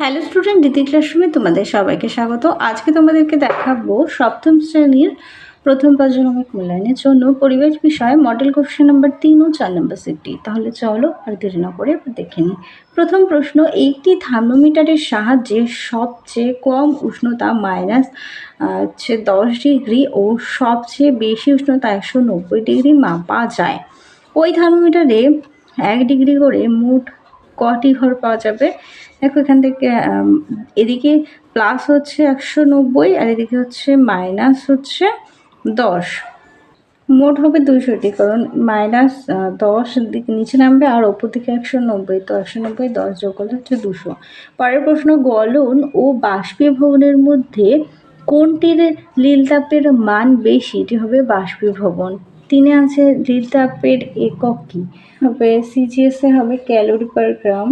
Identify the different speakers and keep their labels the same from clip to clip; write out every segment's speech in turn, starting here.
Speaker 1: Hello student দ্বিতীয় ক্লাসরুমে তোমাদের সবাইকে স্বাগত। আজকে তোমাদেরকে দেখাবো সপ্তম শ্রেণির প্রথম পর্যায়ক্রমিক মূল্যায়নের জন্য পরিবেশ বিষয়ে মডেল কোশ্চেন নাম্বার তিন ও চার নম্বর সেটটি। তাহলে চলো আর দেরি না করে দেখে নিই। প্রথম প্রশ্ন, একটি থার্মোমিটারের সাহায্যে সবচেয়ে কম উষ্ণতা মাইনাস হচ্ছে দশ ডিগ্রি ও সবচেয়ে বেশি উষ্ণতা একশো নব্বই ডিগ্রি মাপা যায়। ওই থার্মোমিটারে এক ডিগ্রি করে মোট কটি ঘর পাওয়া যাবে? দেখো এখান থেকে এদিকে প্লাস হচ্ছে একশো নব্বই আর এদিকে হচ্ছে মাইনাস হচ্ছে দশ। মোট হবে দুইশোটি, কারণ মাইনাস দশ দিকে নিচে নামবে আর ওপর দিকে একশো নব্বই, তো একশো নব্বই দশ যোগ করলে হচ্ছে দুশো। পরের প্রশ্ন, গলন ও বাষ্পীভবনের মধ্যে কোনটির লীল তাপের মান বেশি? এটি হবে বাষ্পীভবন। তিনে আছে তাপের একক কী? হবে সিজিএসে হবে ক্যালোরি পার গ্রাম।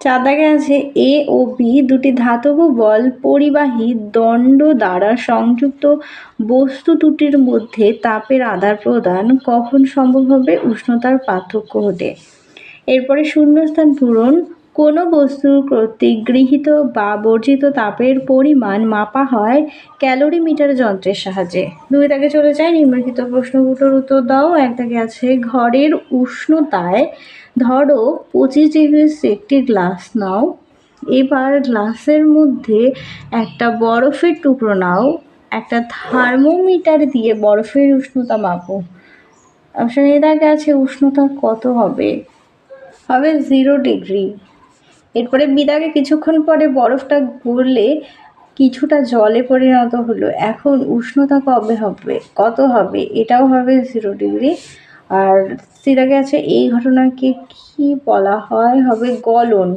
Speaker 1: চার দাগে আছে এ ও বি দুটি ধাতব বল, পরিবাহী দণ্ড দ্বারা সংযুক্ত বস্তু দুটির মধ্যে তাপের আদান প্রদান। কখন সম্ভব হবে? উষ্ণতার পার্থক্য হতে এরপরে শূন্যস্থান পূরণ। কোনো বস্তুর কর্তৃক গৃহীত বা বর্জিত তাপের পরিমাণ মাপা হয় ক্যালোরি মিটার যন্ত্রের সাহায্যে। দুই দাগে চলে যায় নিম্নলিখিত প্রশ্নগুলোর উত্তর দাও। এক দাগে আছে, ঘরের উষ্ণতায় ধরো পঁচিশ ডিগ্রি একটি গ্লাস নাও। এবার গ্লাসের মধ্যে একটা বরফের টুকরো নাও। একটা থার্মোমিটার দিয়ে বরফের উষ্ণতা মাপো। অপশন এ দাগে আছে, উষ্ণতা কত হবে? হবে জিরো ডিগ্রি এরপরে বিদাগে কিছুক্ষণ পরে বরফটা গড়লে কিছুটা জলে পরিণত হলো। এখন উষ্ণতা কবে হবে? কত হবে? এটাও হবে জিরো ডিগ্রি আর সিদাগে আছে এই ঘটনাকে কি বলা হয়? হবে গলন।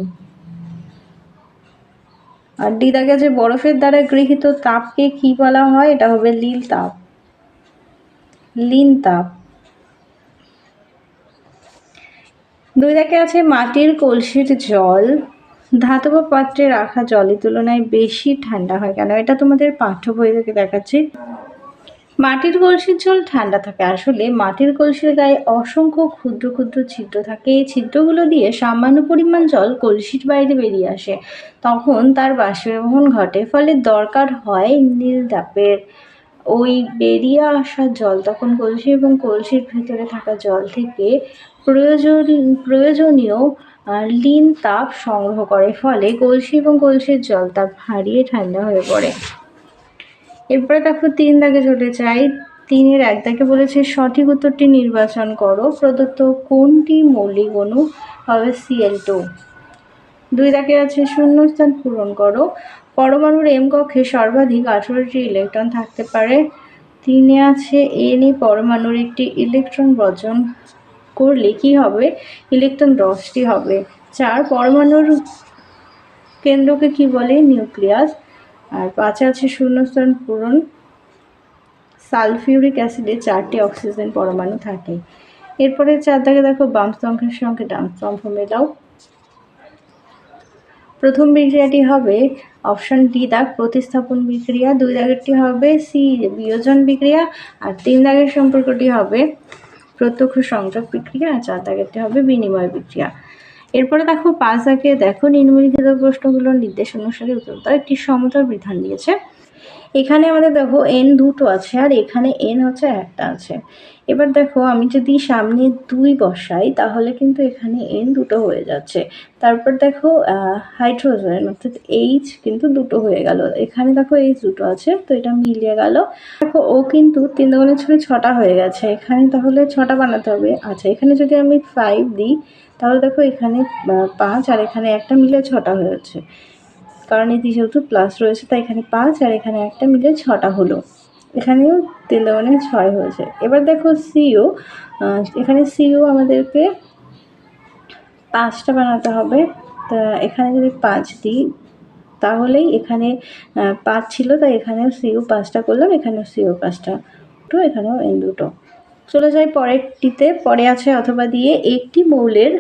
Speaker 1: আর ডিদাগে আছে বরফের দ্বারা গৃহীত তাপকে কি বলা হয়? এটা হবে লীল তাপ। লিন তাপ। দুই দাগে আছে মাটির কলসির জল। ধাতব পাত্রে রাখা জলের তুলনায় বেশি ঠান্ডা হয় কেন? এটা তোমাদের পাঠ্য বই থেকে দেখাচ্ছি। মাটির কলসির জল ঠান্ডা থাকে। আসলে মাটির কলসির গায়ে অসংখ্য ক্ষুদ্র ক্ষুদ্র ছিদ্র থাকে। এই ছিদ্রগুলো দিয়ে সামান্য পরিমাণ জল কলসির বাইরে বেরিয়ে আসে। তখন তার বাষ্পীভবন ঘটে। ফলে দরকার হয় নীল তাপের ওই বেরিয়ে আসা জল তখন কলসি এবং কলসির ভেতরে থাকা জল থেকে প্রয়োজন প্রয়োজনীয় লিন তাপ সংগ্রহ করে। ফলে কলসি এবং কলসির জল তাপ হারিয়ে ঠান্ডা হয়ে পড়ে। এরপরে দেখো তিন দাগে চলে যাই। তিনের এক দাগে বলেছে, সঠিক উত্তরটি নির্বাচন করো। প্রদত্ত কোনটি মৌলিক অণু হবে সিএল টু দুই দাগে আছে, শূন্য শূন্যস্থান পূরণ করো। পরমাণুর এম কক্ষে সর্বাধিক আঠারোটি ইলেকট্রন থাকতে পারে। তিনে আছে এন এ পরমাণুর একটি ইলেকট্রন বর্জন করলে কি হবে? ইলেকট্রন দশটি হবে। চার, পরমাণুর কেন্দ্রকে কি বলে? নিউক্লিয়াস। আর পাঁচে আছে শূন্যস্থান পূরণ। সালফিউরিক অ্যাসিডে চারটি অক্সিজেন পরমাণু থাকে। এরপরে চার দাগে দেখো, বাম স্তম্ভের সঙ্গে ডান স্তম্ভ মেলাও। বিক্রিয়াটি হবে অপশন ডি দাগ, প্রতিস্থাপন বিক্রিয়া, দুই দাগেরটি হবে সি বিয়োজন বিক্রিয়া, আর তিন দাগের সম্পর্কটি হবে প্রত্যক্ষ সংযোগ বিক্রিয়া, আর চার দাগেরটি হবে বিনিময় বিক্রিয়া। এরপরে দেখো পাঁচ দাগে দেখো নিম্নলিখিত প্রশ্নগুলোর নির্দেশ অনুসারে উত্তর একটি সমতল বিধান দিয়েছে। এখানে আমাদের দেখো এন দুটো আছে, আর এখানে এন হচ্ছে একটা আছে। এবার দেখো আমি যদি সামনে দুই বসাই, তাহলে কিন্তু এখানে এন দুটো হয়ে যাচ্ছে। তারপর দেখো হাইড্রোজেন অর্থাৎ এইচ কিন্তু দুটো হয়ে গেল। এখানে দেখো এইচ দুটো আছে, তো এটা মিলিয়ে গেল। দেখো, ও কিন্তু তিন দোকানের ছবি ছটা হয়ে গেছে। এখানে তাহলে ছটা বানাতে হবে। আচ্ছা এখানে যদি আমি ফাইভ দিই, তাহলে দেখো এখানে পাঁচ আর এখানে একটা মিলে ছটা হয়ে যাচ্ছে। কারণ এটি যেহেতু প্লাস রয়েছে, তাই এখানে পাঁচ আর এখানে একটা মিলে ছটা হলো। এখানেও তিন দোকানে ছয় হয়েছে। এবার দেখো সিও এখানে সিও আমাদেরকে পাঁচটা বানাতে হবে। তা এখানে যদি পাঁচ দিই, তাহলেই এখানে পাঁচ ছিল, তাই এখানেও সিও পাঁচটা করলাম, এখানেও সিও পাঁচটা। তো এখানেও এন দুটো। চলে যাই পরেরটিতে। পরে আছে অথবা দিয়ে একটি মৌলের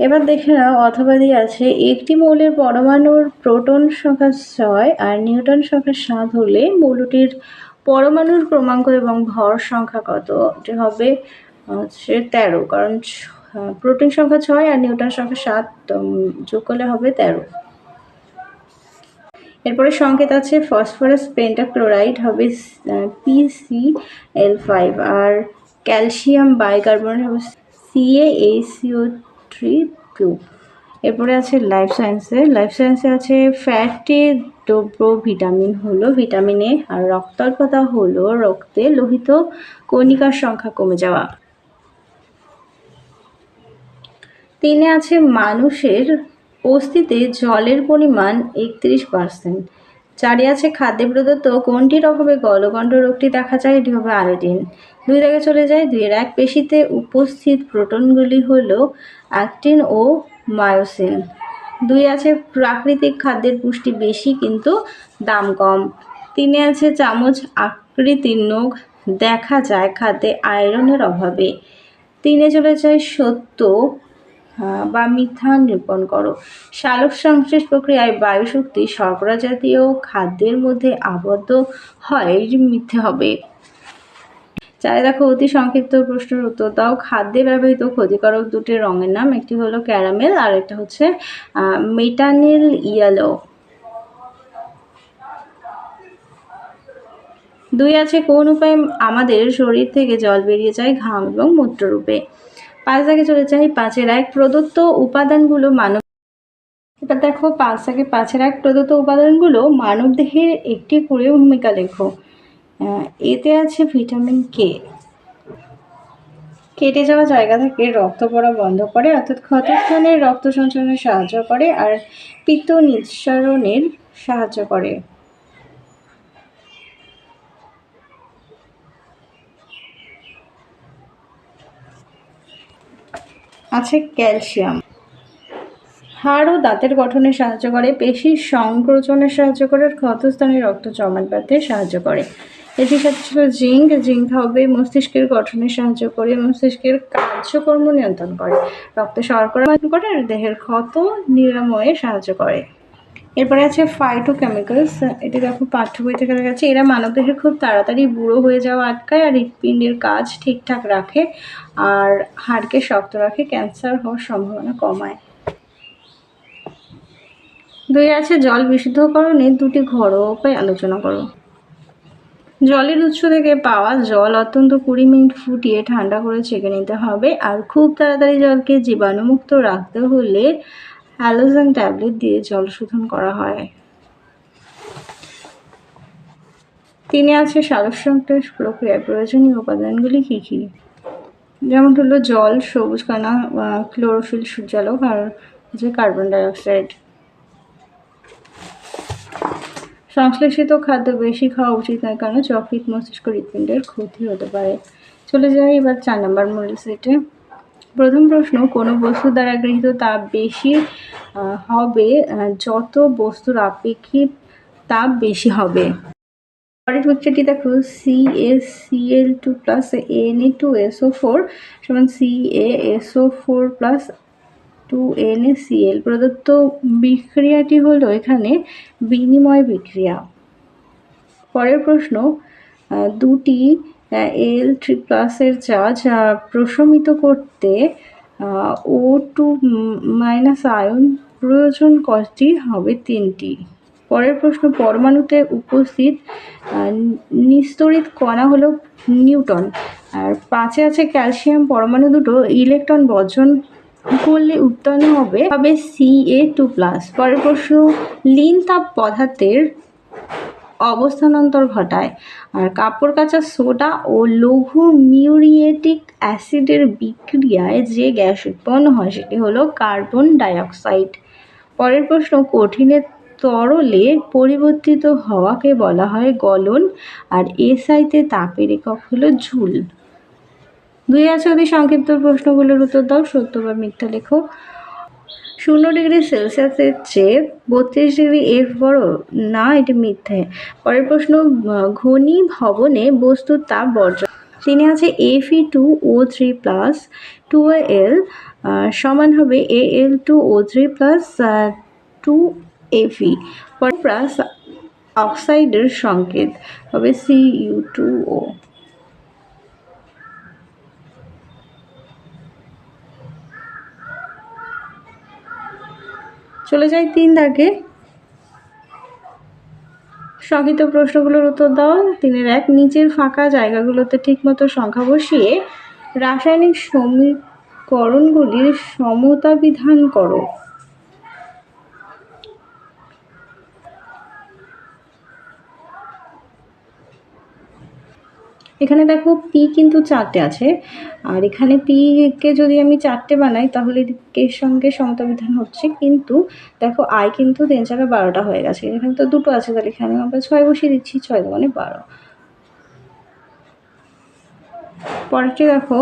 Speaker 1: এবার দেখে নাও, অথবা দিয়ে আছে, একটি মৌলের পরমাণুর প্রোটন সংখ্যা ছয় আর নিউটন সংখ্যা সাত হলে মৌলটির পরমাণুর ক্রমাঙ্ক এবং ভর সংখ্যা কত? যে হবে, হচ্ছে তেরো, কারণ প্রোটিন সংখ্যা ছয় আর নিউটন সংখ্যা সাত যোগ করলে হবে তেরো। এরপরে সংকেত আছে, ফসফরাস পেন্টাক্লোরাইড হবে পিসি এল ফাইভ আর ক্যালসিয়াম বাইকার্বনেট হবে C A H C O three two এরপরে আছে লাইফ সায়েন্সে লাইফ সায়েন্সে আছে ফ্যাটি দ্রব্য ভিটামিন হলো ভিটামিন এ আর রক্তাল্পতা হলো রক্তে লোহিত কণিকার সংখ্যা কমে যাওয়া। তিনে আছে মানুষের অস্থিতে জলের পরিমাণ একত্রিশ পার্সেন্ট চারে আছে খাদ্যে প্রদত্ত কোনটির অভাবে গলগণ্ড রোগটি দেখা যায়? এটি হবে আয়োডিন। দুই দাগে চলে যায়। দুইয়ের এক পেশিতে উপস্থিত প্রোটনগুলি হল অ্যাক্টিন ও মায়োসিন। দুই আছে প্রাকৃতিক খাদ্যের পুষ্টি বেশি কিন্তু দাম কম। তিনে আছে চামচ আকৃতির নখ। দেখা যায় খাদ্যে আয়রনের অভাবে। তিনে চলে যায় সত্য বা মিথ্যা নিরূপণ করো। সালোক সংশ্লেষ প্রক্রিয়ায় বায়ুশক্তি শর্করা জাতীয় খাদ্যের মধ্যে আবদ্ধ হয় মিথ্যে হবে। চাই দেখো অতি সংক্ষিপ্ত প্রশ্নের উত্তর দাও। খাদ্যে ব্যবহৃত ক্ষতিকারক দুটি রঙের নাম, একটি হলো ক্যারামেল আর একটা হচ্ছে মেটানিল ইয়েলো। দুই আছে, কোন উপায়ে আমাদের শরীর থেকে জল বেরিয়ে যায় ঘাম এবং মূত্ররূপে? পাঁচ দাগে চলে যায় পাঁচের এক প্রদত্ত উপাদানগুলো মানব এবার দেখো, পাঁচ দাগে পাঁচের এক প্রদত্ত উপাদানগুলো মানব দেহের একটি করে ভূমিকা লেখো। এতে আছে ভিটামিন কে কেটে যাওয়া জায়গা থেকে রক্ত পড়া বন্ধ করে, অর্থাৎ ক্ষতস্থানে রক্ত সঞ্চালনে সাহায্য করে আর পিত্ত নিঃসরণের সাহায্য করে। আছে ক্যালসিয়াম। হাড় ও দাঁতের গঠনে সাহায্য করে, পেশির সংকোচনে সাহায্য করে ক্ষতস্থানে রক্ত জমাট বাঁধতে সাহায্য করে। এটির সাথে ছিল জিঙ্ক জিঙ্ক হবে, মস্তিষ্কের গঠনে সাহায্য করে, মস্তিষ্কের কার্যকর্ম নিয়ন্ত্রণ করে, রক্তে শর্করা করে, আর দেহের ক্ষত নিরাময়ে সাহায্য করে। এরপরে আছে ফাইটো কেমিক্যালস এটি দেখো পাঠ্য বই থেকে যাচ্ছে এরা মানবদেহের খুব তাড়াতাড়ি বুড়ো হয়ে যাওয়া আটকায়, আর হৃৎপিণ্ডের কাজ ঠিকঠাক রাখে, আর হাড়কে শক্ত রাখে, ক্যান্সার হওয়ার সম্ভাবনা কমায়। দুই আছে জল বিশুদ্ধকরণে, দুটি ঘরোয়া উপায় আলোচনা করো। জলের উৎস থেকে পাওয়া জল অত্যন্ত কুড়ি মিনিট ফুটিয়ে ঠান্ডা করে ছেঁকে নিতে হবে আর খুব তাড়াতাড়ি জলকে জীবাণুমুক্ত রাখতে হলে অ্যালোজেন ট্যাবলেট দিয়ে জল শোধন করা হয়। তিনি আছে সালোক সংশ্লেষ প্রক্রিয়ায়। প্রয়োজনীয় উপাদানগুলি কী কী? যেমন হলো জল, সবুজ কণা ক্লোরোফিল সূর্যালোক আর হচ্ছে কার্বন ডাইঅক্সাইড সংশ্লেষিত খাদ্য বেশি খাওয়া উচিত নয়, কারণ যকৃত মস্তিষ্ক হৃৎপিণ্ডের ক্ষতি হতে পারে। চলে যাই এবার চার নম্বর মূল সেটে। প্রথম প্রশ্ন, কোনো বস্তু দ্বারা গৃহীত তাপ বেশি হবে যত বস্তুর আপেক্ষিক তাপ বেশি হবে। পরের উচ্চটি দেখো C S C L two plus N A two S O four সমান C A S O four plus two L প্রদত্ত বিক্রিয়াটি হলো এখানে বিনিময় বিক্রিয়া। পরের প্রশ্ন দুটি এল থ্রি প্লাসের চার্জ প্রশমিত করতে ও টু মাইনাস আয়ন প্রয়োজন কয়টি? হবে তিনটি। পরের প্রশ্ন, পরমাণুতে উপস্থিত নিস্তরিত কণা হলো নিউটন। আর পাঁচে আছে ক্যালসিয়াম, পরমাণু দুটো, ইলেকট্রন, বর্জন করলে উৎপন্ন হবে হবে সি এ টু প্লাস পরের প্রশ্ন, লিন তাপ পদার্থের অবস্থানান্তর ঘটায়। আর কাপড় কাচা সোডা ও লঘু মিউরিয়েটিক অ্যাসিডের বিক্রিয়ায় যে গ্যাস উৎপন্ন হয়, সেটি হলো কার্বন ডাইঅক্সাইড। পরের প্রশ্ন, কঠিনের তরলে পরিবর্তিত হওয়াকে বলা হয় গলন, আর এসআইতে তাপের একক হলো ঝুল দুই আছে অতি সংক্ষিপ্ত প্রশ্নগুলোর উত্তর দাও, সত্য বা মিথ্যা লেখো। শূন্য ডিগ্রি সেলসিয়াসের চেয়ে বত্রিশ ডিগ্রি এফ বড়? না, এটি মিথ্যে। পরের প্রশ্ন ঘনী ভবনে বস্তুর তাপ বর্জন। তিনি আছে এফি two O three plus two L সমান হবে A L two O three plus two এফি plus অক্সাইডের সংকেত হবে সি ইউ টু ও চলে যাই তিন দাগে। সংহিত প্রশ্নগুলোর উত্তর দাও। তিনের এক, নিচের ফাঁকা জায়গাগুলোতে ঠিকমতো সংখ্যা বসিয়ে রাসায়নিক সমীকরণগুলির সমতা বিধান করো। এখানে দেখো পি কিন্তু চারটে আছে। আর এখানে পি কে যদি আমি চারটে বানাই, তাহলে এর সঙ্গে সমতা বিধান হচ্ছে। কিন্তু দেখো আই কিন্তু তিন চারে বারোটা হয়ে গেছে। এখানে তো দুটো আছে, তাহলে এখানে আমরা ছয় বসিয়ে দিচ্ছি, ছয় মানে বারো। পরেরটি দেখো।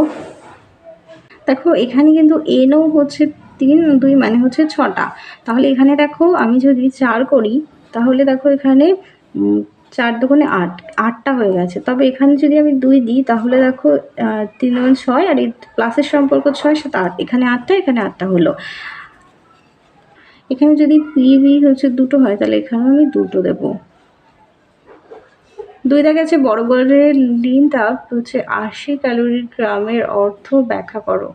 Speaker 1: দেখো এখানে কিন্তু এনও হচ্ছে তিন, দুই মানে হচ্ছে ছটা। তাহলে এখানে দেখো আমি যদি চার করি, তাহলে দেখো এখানে চার দোকানে আট, আটটা হয়ে গেছে। তবে এখানে যদি আমি দুই দিই, তাহলে দেখো তিন দুগুণ ছয় আর এই প্লাসের সম্পর্ক ছয় সাথে আট। এখানে আটটা এখানে আটটা হলো। এখানে যদি পি বি হচ্ছে দুটো হয়, তাহলে এখানে আমি দুটো দেবো। দুই দেখা যাচ্ছে বড় বড়ের লিন তাপ হচ্ছে আশি ক্যালোরি গ্রামের অর্থ ব্যাখ্যা করো।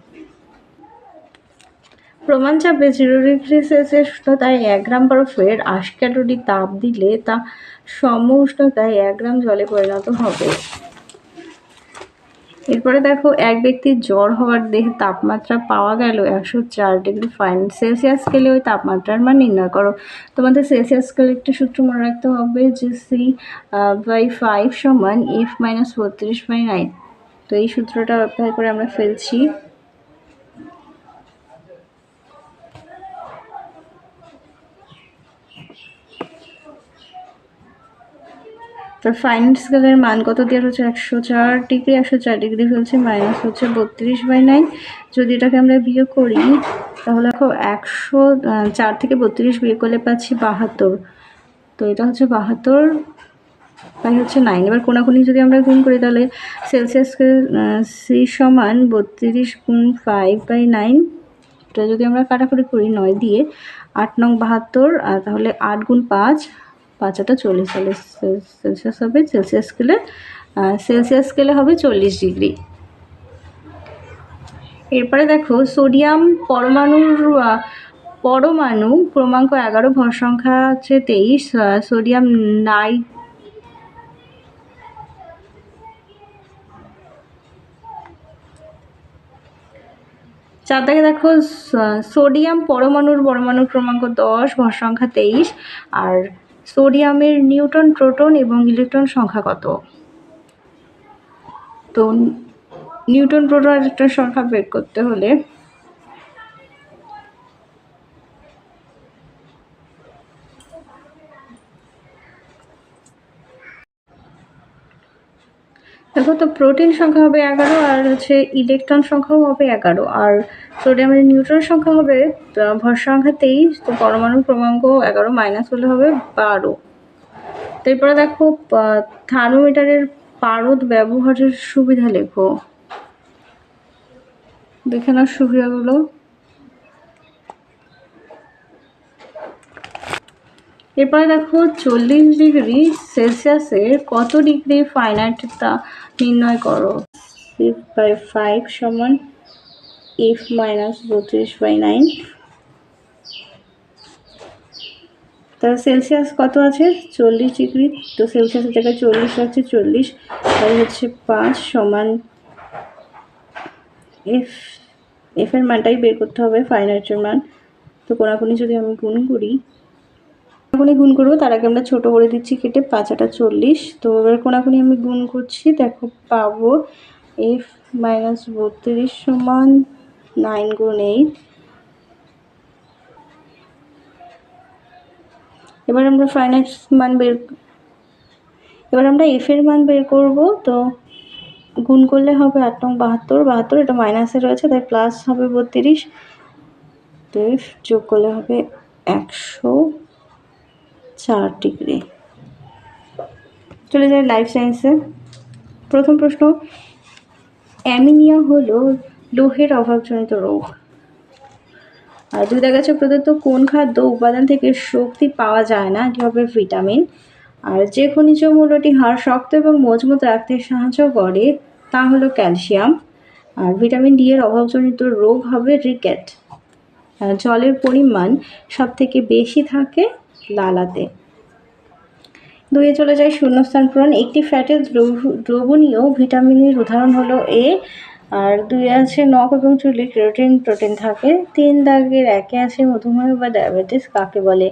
Speaker 1: প্রমাণ চাপে জিরো ডিগ্রি সেলসিয়াস উষ্ণতায় এক গ্রাম বরফের আশি ক্যালোরি তাপ দিলে তা সম উষ্ণতায় এক গ্রাম জলে পরিণত হবে। এরপরে দেখো, এক ব্যক্তির জ্বর হওয়ার দেহে তাপমাত্রা পাওয়া গেল একশো চার ডিগ্রি ফাইন সেলসিয়াস স্কেলে। ওই তাপমাত্রার মান নির্ণয় করো। তোমাদের সেলসিয়াস স্কেলে একটা সূত্র মনে রাখতে হবে যে সি বাই ফাইভ সমান এফ মাইনাস বত্রিশ বাই নাইন তো এই সূত্রটা ব্যবহার করে আমরা ফেলছি। তো ফাইন স্কেলের মান কত দেওয়ার হচ্ছে একশো চার ডিগ্রি একশো চার ডিগ্রি ফেলছে মাইনাস হচ্ছে বত্রিশ বাই নাইন যদি এটাকে আমরা বিয়োগ করি, তাহলে দেখো একশো চার থেকে বত্রিশ বিয়োগ করলে পাচ্ছি বাহাত্তর। তো এটা হচ্ছে বাহাত্তর বাই হচ্ছে নাইন এবার কোনাকুনি যদি আমরা গুণ করি, তাহলে সেলসিয়াস সি সমান বত্রিশ গুণ ফাইভ বাই নাইন এটা যদি আমরা কাটাকুটি করি, নয় দিয়ে আট নং বাহাত্তর, আর তাহলে আট গুণ পাঁচ পাঁচ আটা চল্লিশ সেল- সেলসিয়াস হবে, সেলসিয়াস স্কেলে সেলসিয়াস স্কেলে হবে চল্লিশ ডিগ্রি। এরপরে দেখো, সোডিয়াম পরমাণুর পরমাণু ক্রমাঙ্ক এগারো, ভর সংখ্যা হচ্ছে তেইশ সোডিয়াম নাই চার দাগে দেখো সোডিয়াম পরমাণুর পরমাণু ক্রমাঙ্ক দশ, ভর সংখ্যা তেইশ, আর সোডিয়ামের নিউটন প্রোটন এবং ইলেকট্রন সংখ্যা কত? তো নিউটন প্রোটন ইলেকট্রন সংখ্যা বের করতে হলে দেখো তো প্রোটিন সংখ্যা হবে এগারো আর হচ্ছে ইলেকট্রন সংখ্যাও হবে এগারো। আর সোডিয়ামের নিউট্রন সংখ্যা হবে ভর সংখ্যা তেইশ, তো পরমাণু ক্রমাঙ্ক এগারো মাইনাস হলে হবে বারো। তারপরে দেখো থার্মোমিটারের পারদ ব্যবহারের সুবিধা লেখো। দেখে নাও সুবিধাগুলো। এরপরে দেখো চল্লিশ ডিগ্রি সেলসিয়াসের কত ডিগ্রি ফাইনাইট তা নির্ণয় করো? এফ বাই ফাইভ সমান এফ মাইনাস বত্রিশ বাই নাইন তাহলে সেলসিয়াস কত আছে? চল্লিশ ডিগ্রি। তো সেলসিয়াসের জায়গায় চল্লিশ আছে চল্লিশ তাহলে হচ্ছে পাঁচ সমান এফ এফের মানটাই বের করতে হবে ফাইনাইটের মান। তো কোনাকুনি যদি আমি গুণ করি কোনাকুনি গুণ করব, তার আগে আমরা ছোটো করে দিচ্ছি কেটে পাঁচ আটা চল্লিশ। তো এবার কোনাকুনি আমি গুণ করছি, দেখো পাবো। এফ মাইনাস বত্রিশ সমান নাইন গুণ এইট এবার আমরা ফাইনাইট মান বের এবার আমরা এফ এর মান বের করব, তো গুণ করলে হবে আট নং বাহাত্তর। বাহাত্তর এটা মাইনাসে রয়েছে, তাই প্লাস হবে বত্রিশ। তো এফ যোগ করলে হবে একশো। চার ডিগ্রি। চলে যায় লাইফ সায়েন্সে প্রথম প্রশ্ন, অ্যামিনিয়া হলো লোহের অভাবজনিত রোগ। আর দেখা যাচ্ছে প্রদত্ত কোন খাদ্য উপাদান থেকে শক্তি পাওয়া যায় না? এটি হবে? ভিটামিন। আর যে খনিজ মূল্যটি হাড় শক্ত এবং মজবুত রাখতে সাহায্য করে, তা হলো ক্যালসিয়াম। আর ভিটামিন ডি এর অভাবজনিত রোগ হবে রিকেট। জলের পরিমাণ সব থেকে বেশি থাকে লালাতে। দুয়ে চলে যায় শূন্যস্থান পূরণ। একটি ফ্যাটের দ্রবণীয় ভিটামিনের উদাহরণ হলো এ। আর দুই আছে নখ এবং চুলে ক্রিয়েটিন প্রোটিন থাকে। তিন দাগের একে আছে মধুমেহ বা ডায়াবেটিস কাকে বলে?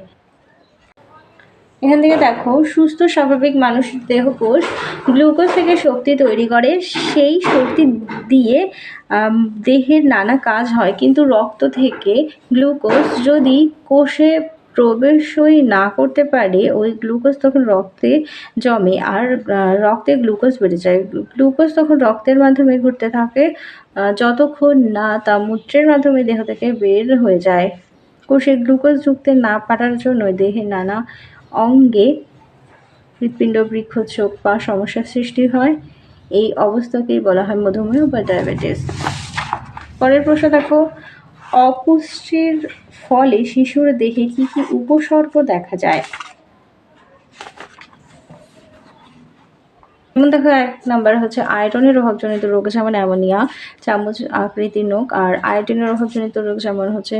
Speaker 1: এখান থেকে দেখো, সুস্থ, স্বাভাবিক মানুষের দেহকোষ গ্লুকোজ থেকে শক্তি তৈরি করে। সেই শক্তি দিয়ে দেহের নানা কাজ হয়। কিন্তু রক্ত থেকে গ্লুকোজ যদি কোষে প্রবেশই না করতে পারে, ওই গ্লুকোজ তখন রক্তে জমে আর রক্তে গ্লুকোজ বেড়ে যায়। গ্লুকোজ তখন রক্তের মাধ্যমে ঘুরতে থাকে যতক্ষণ না তা মূত্রের মাধ্যমে দেহ থেকে বের হয়ে যায়। কোষে গ্লুকোজ ঢুকতে না পারার জন্য দেহে নানা অঙ্গে হৃৎপিণ্ড বৃক্ষ চোখ বা সমস্যার সৃষ্টি হয়। এই অবস্থাকেই বলা হয় মধুমেহ বা ডায়াবেটিস। পরের প্রশ্ন দেখো, অপুষ্টির ফলে শিশুর দেহে কি কি উপসর্গ দেখা যায়? যেমন দেখো, এক নাম্বার হচ্ছে আয়রনের অভাবজনিত রোগ, যেমন অ্যামোনিয়া, চামচ আকৃতির নোক আর আয়োডিনের অভাবজনিত রোগ, যেমন হচ্ছে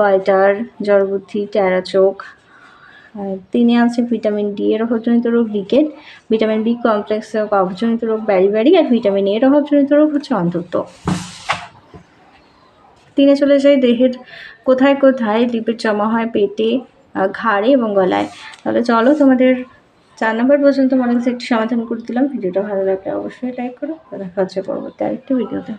Speaker 1: গয়টার, জড়বুদ্ধি ট্যারা চোখ তিনি আছে ভিটামিন ডি এর অভাবজনিত রোগ রিকেট ভিটামিন বি কমপ্লেক্স অভাবজনিত রোগ ব্যারি ব্যারি আর ভিটামিন এর অভাবজনিত রোগ হচ্ছে অন্ধত্ব। তিনে চলে যায় দেহের কোথায় কোথায়, লিপিড জমা হয় পেটে ঘাড়ে এবং গলায়। তাহলে চলো তোমাদের চার নম্বর পর্যন্ত মনে হচ্ছে একটু সমাধান করে দিলাম। ভিডিওটা ভালো লাগলে অবশ্যই লাইক করো। দেখা হচ্ছে পরবর্তী আরেকটি ভিডিওতে